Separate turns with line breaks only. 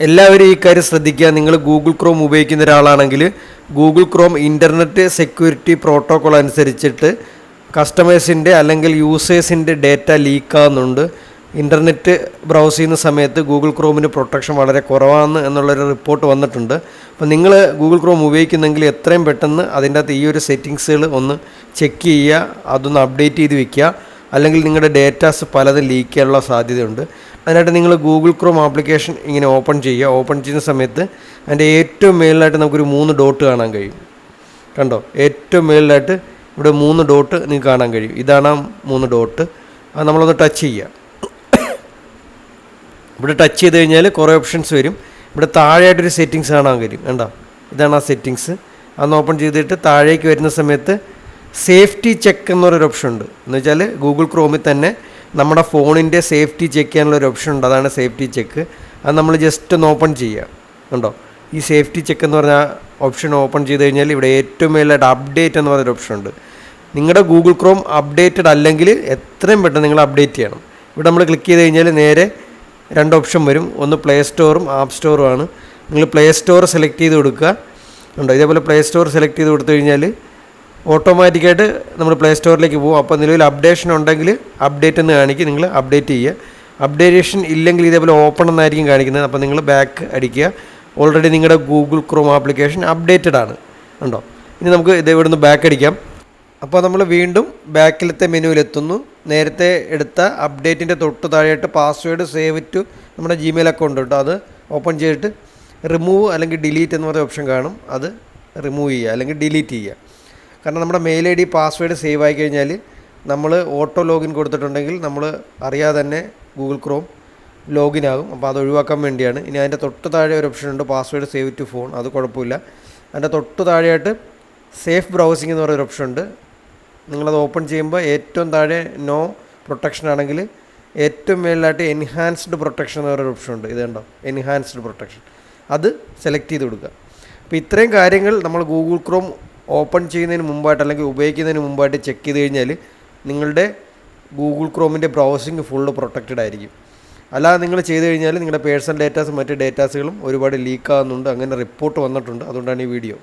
എല്ലാവരും ഈ കാര്യം ശ്രദ്ധിക്കുക. നിങ്ങൾ ഗൂഗിൾ ക്രോം ഉപയോഗിക്കുന്ന ഒരാളാണെങ്കിൽ Google Chrome internet security protocol അനുസരിച്ചിട്ട് കസ്റ്റമേഴ്സിന്റെ അല്ലെങ്കിൽ യൂസേഴ്സിന്റെ ഡേറ്റ ലീക്കാവുന്നുണ്ട് ഇന്റർനെറ്റ് ബ്രൗസ് ചെയ്യുന്ന സമയത്ത് ഗൂഗിൾ ക്രോമിന് പ്രൊട്ടക്ഷൻ വളരെ കുറവാണ് എന്നുള്ളൊരു റിപ്പോർട്ട് വന്നിട്ടുണ്ട്. അപ്പോൾ നിങ്ങൾ ഗൂഗിൾ ക്രോം ഉപയോഗിക്കുന്നെങ്കിൽ എത്രയും പെട്ടെന്ന് അതിന്റെ അകത്ത് ഈ ഒരു സെറ്റിങ്സുകൾ ഒന്ന് ചെക്ക് ചെയ്യുക. അതൊന്ന് അപ്ഡേറ്റ് ചെയ്ത് വെക്കുക. അല്ലെങ്കിൽ നിങ്ങളുടെ ഡേറ്റാസ് പലതും ലീക്ക് ചെയ്യാനുള്ള സാധ്യതയുണ്ട്. അതിനായിട്ട് നിങ്ങൾ ഗൂഗിൾ ക്രോം ആപ്ലിക്കേഷൻ ഇങ്ങനെ ഓപ്പൺ ചെയ്യുക. ഓപ്പൺ ചെയ്യുന്ന സമയത്ത് അതിന്റെ ഏറ്റവും മേളിലായിട്ട് നമുക്കൊരു മൂന്ന് ഡോട്ട് കാണാൻ കഴിയും. കണ്ടോ? ഏറ്റവും മേളിലായിട്ട് ഇവിടെ മൂന്ന് ഡോട്ട് നിങ്ങൾക്ക് കാണാൻ കഴിയും. ഇതാണ് ആ മൂന്ന് ഡോട്ട് അത് നമ്മളൊന്ന് ടച്ച് ചെയ്യുക. ഇവിടെ ടച്ച് ചെയ്ത് കഴിഞ്ഞാൽ കുറേ ഓപ്ഷൻസ് വരും. ഇവിടെ താഴെയായിട്ടൊരു സെറ്റിങ്സ് കാണാൻ കഴിയും. കണ്ടോ? ഇതാണ് ആ സെറ്റിങ്സ് അന്ന് ഓപ്പൺ ചെയ്തിട്ട് താഴേക്ക് വരുന്ന സമയത്ത് സേഫ്റ്റി ചെക്ക് എന്നൊരു ഓപ്ഷൻ ഉണ്ട്. എന്ന് വെച്ചാൽ ഗൂഗിൾ ക്രോമിൽ തന്നെ നമ്മുടെ ഫോണിന്റെ സേഫ്റ്റി ചെക്ക് ചെയ്യാനുള്ള ഒരു ഓപ്ഷൻ ഉണ്ട്. അതാണ് സേഫ്റ്റി ചെക്ക്. അത് നമ്മൾ ജസ്റ്റ് ഒന്ന് ഓപ്പൺ ചെയ്യുക. ഉണ്ടോ ഈ സേഫ്റ്റി ചെക്ക് എന്ന് പറഞ്ഞ ഓപ്ഷൻ ഓപ്പൺ ചെയ്ത് കഴിഞ്ഞാൽ ഇവിടെ ഏറ്റവും മേലായിട്ട് അപ്ഡേറ്റ് എന്ന് പറഞ്ഞൊരു ഓപ്ഷൻ ഉണ്ട്. നിങ്ങളുടെ ഗൂഗിൾ ക്രോം അപ്ഡേറ്റഡ് അല്ലെങ്കിൽ എത്രയും പെട്ടെന്ന് നിങ്ങൾ അപ്ഡേറ്റ് ചെയ്യണം. ഇവിടെ നമ്മൾ ക്ലിക്ക് ചെയ്ത് കഴിഞ്ഞാൽ നേരെ രണ്ട് ഓപ്ഷൻ വരും. ഒന്ന് പ്ലേ സ്റ്റോറും ആപ്പ് സ്റ്റോറും ആണ്. നിങ്ങൾ പ്ലേ സ്റ്റോർ സെലക്ട് ചെയ്ത് കൊടുക്കുക. ഉണ്ടോ ഇതേപോലെ പ്ലേ സ്റ്റോർ സെലക്ട് ചെയ്ത് കൊടുത്തു കഴിഞ്ഞാൽ ഓട്ടോമാറ്റിക്കായിട്ട് നമ്മൾ പ്ലേ സ്റ്റോറിലേക്ക് പോകും. അപ്പോൾ നിലവിൽ അപ്ഡേഷൻ ഉണ്ടെങ്കിൽ അപ്ഡേറ്റ് എന്ന് കാണിക്കും നിങ്ങൾ അപ്ഡേറ്റ് ചെയ്യുക. അപ്ഡേറ്റേഷൻ ഇല്ലെങ്കിൽ ഇതേപോലെ ഓപ്പൺ എന്നായിരിക്കും കാണിക്കുന്നത്. അപ്പോൾ നിങ്ങൾ ബാക്ക് അടിക്കുക. ഓൾറെഡി നിങ്ങളുടെ ഗൂഗിൾ ക്രോം ആപ്ലിക്കേഷൻ അപ്ഡേറ്റഡ് ആണ്. ഉണ്ടോ? ഇനി നമുക്ക് ഇത് ഇവിടുന്ന് ബാക്ക് അടിക്കാം. അപ്പോൾ നമ്മൾ വീണ്ടും ബാക്കിലത്തെ മെനുവിലെത്തുന്നു നേരത്തെ എടുത്ത അപ്ഡേറ്റിന്റെ തൊട്ട് താഴെയായിട്ട് പാസ്വേഡ് സേവ് ടു നമ്മുടെ ജിമെയിൽ അക്കൗണ്ട് കേട്ടോ അത് ഓപ്പൺ ചെയ്തിട്ട് റിമൂവ് അല്ലെങ്കിൽ ഡിലീറ്റ് എന്ന് പറയുന്ന ഓപ്ഷൻ കാണും. അത് റിമൂവ് ചെയ്യുക അല്ലെങ്കിൽ ഡിലീറ്റ് ചെയ്യുക. കാരണം നമ്മുടെ mail I D password save ആയി കഴിഞ്ഞാൽ നമ്മൾ ഓട്ടോ ലോഗിൻ കൊടുത്തിട്ടുണ്ടെങ്കിൽ നമ്മൾ അറിയാതെ തന്നെ ഗൂഗിൾ ക്രോം ലോഗിൻ ആകും. അപ്പോൾ അത് ഒഴിവാക്കാൻ വേണ്ടിയാണ്. ഇനി അതിന്റെ തൊട്ട് താഴെ ഒരു ഓപ്ഷൻ ഉണ്ട് പാസ്വേഡ് സേവ് ടു ഫോൺ അത് കുഴപ്പമില്ല. അതിന്റെ തൊട്ട് താഴെയായിട്ട് സേഫ് ബ്രൗസിംഗ് എന്ന് പറയുന്ന ഓപ്ഷൻ ഉണ്ട്. നിങ്ങളത് ഓപ്പൺ ചെയ്യുമ്പോൾ ഏറ്റവും താഴെ നോ പ്രൊട്ടക്ഷൻ ആണെങ്കിൽ ഏറ്റവും മേളിലായിട്ട് എൻഹാൻസ്ഡ് പ്രൊട്ടക്ഷൻ എന്ന് പറയുന്ന ഓപ്ഷൻ ഉണ്ട്. ഇത് കണ്ടോ? എൻഹാൻസ്ഡ് പ്രൊട്ടക്ഷൻ അത് സെലക്ട് ചെയ്ത് കൊടുക്കുക. അപ്പോൾ ഇത്രയും കാര്യങ്ങൾ നമ്മൾ ഗൂഗിൾ ക്രോം ഓപ്പൺ ചെയ്യുന്നതിന് മുമ്പായിട്ട് അല്ലെങ്കിൽ ഉപയോഗിക്കുന്നതിന് മുമ്പായിട്ട് ചെക്ക് ചെയ്ത് കഴിഞ്ഞാൽ നിങ്ങളുടെ ഗൂഗിൾ ക്രോമിന്റെ ബ്രൗസിങ് ഫുള്ള് പ്രൊട്ടക്റ്റഡ് ആയിരിക്കും. അല്ലാതെ നിങ്ങൾ ചെയ്ത് കഴിഞ്ഞാൽ നിങ്ങളുടെ പേഴ്സണൽ ഡേറ്റാസും മറ്റ് ഡേറ്റാസുകളും ഒരുപാട് ലീക്കാകുന്നുണ്ട് അങ്ങനെ റിപ്പോർട്ട് വന്നിട്ടുണ്ട്. അതുകൊണ്ടാണ് ഈ വീഡിയോ